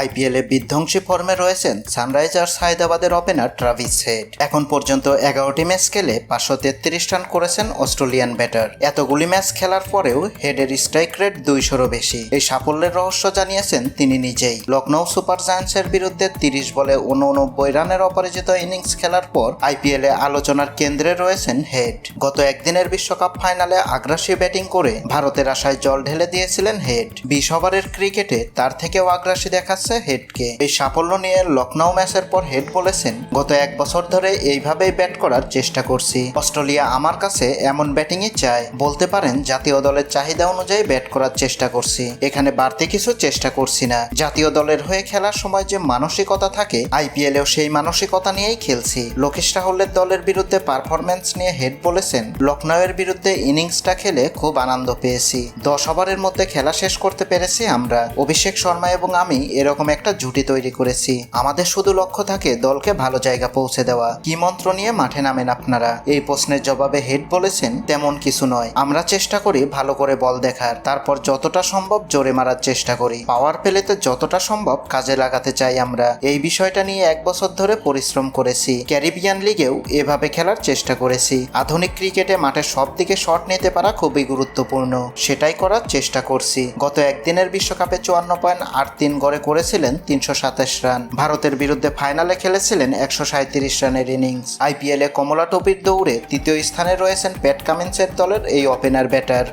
আইপিএলে বিধ্বংসী ফর্মে রয়েছেন সানরাইজার্স হায়দ্রাবাদের ওপেনার ট্রাভিস হেড। এখন পর্যন্ত এগারোটি ম্যাচ খেলে পাঁচশো তেত্রিশ রান করেছেন অস্ট্রেলিয়ান ব্যাটার। এতগুলি ম্যাচ খেলার পরেও হেডের স্ট্রাইক রেট দুইশোরও বেশি। এই সাফল্যের রহস্য জানিয়েছেন তিনি নিজেই। লখনৌ সুপার জায়ান্টসের বিরুদ্ধে তিরিশ বলে উননব্বই রানের অপরাজিত ইনিংস খেলার পর আইপিএলে আলোচনার কেন্দ্রে রয়েছেন হেড। গত একদিনের বিশ্বকাপ ফাইনালে আগ্রাসী ব্যাটিং করে ভারতের আশায় জল ঢেলে দিয়েছিলেন হেড। বিশ ওভারের ক্রিকেটে তার থেকেও আগ্রাসী দেখাচ্ছে হেডকে। এই সাফল্য নিয়ে লখনৌ ম্যাচের পর হেড বলেছেন, গত এক বছর ধরে এইভাবেই ব্যাট করার চেষ্টা করছি। অস্ট্রেলিয়া আমার কাছে এমন ব্যাটিংই চায়। বলতে পারেন, জাতীয় দলের চাহিদা অনুযায়ী ব্যাট করার চেষ্টা করছি। এখানে বাড়তি কিছু চেষ্টা করছি না। জাতীয় দলের হয়ে খেলার সময় যে মানসিকতা থাকে, আইপিএলেও সেই মানসিকতা নিয়েই খেলছি। লোকেশ রাহুলের দলের বিরুদ্ধে পারফরমেন্স নিয়ে হেড বলেছেন লখনৌয়ের বিরুদ্ধে ইনিংসটা খেলে খুব আনন্দ পেয়েছি। দশ ওভারের মধ্যে খেলা শেষ করতে পেরেছি আমরা। অভিষেক শর্মা এবং আমি এরকম একটা জুটি তৈরি করেছি। আমাদের শুধু লক্ষ্য থাকে দলকে ভালো জায়গা পৌঁছে দেওয়া। কি মন্ত্র নিয়ে মাঠে নামেন আপনারা? এই প্রশ্নের জবাবে হেড বলেছেন, তেমন কিছু নয়। আমরা চেষ্টা করি ভালো করে বল দেখার। তারপর যতটা সম্ভব জোরে মারার চেষ্টা করি। পাওয়ার পেলেতে যতটা সম্ভব কাজে লাগাতে চাই আমরা। এই বিষয়টা নিয়ে এক বছর ধরে পরিশ্রম করেছি। ক্যারিবিয়ান লিগেও এভাবে খেলার চেষ্টা করেছি। আধুনিক ক্রিকেটে মাঠের সব দিকে শট নিতে পারা খুবই গুরুত্বপূর্ণ। সেটাই করার চেষ্টা করছি। গত একদিনের বিশ্বকাপে চুয়ান্ন পয়েন্ট আট তিন গড়ে করেছিলেন তিনশো সাতাশ রান। ভারতের বিরুদ্ধে ফাইনালে খেলেছিলেন একশো সাঁত্রিশ রানের ইনিংস। আইপিএলে কমলা টপির দৌড়ে তৃতীয় স্থানে রয়েছেন প্যাট কামিন্সের দলের এই ওপেনার ব্যাটার।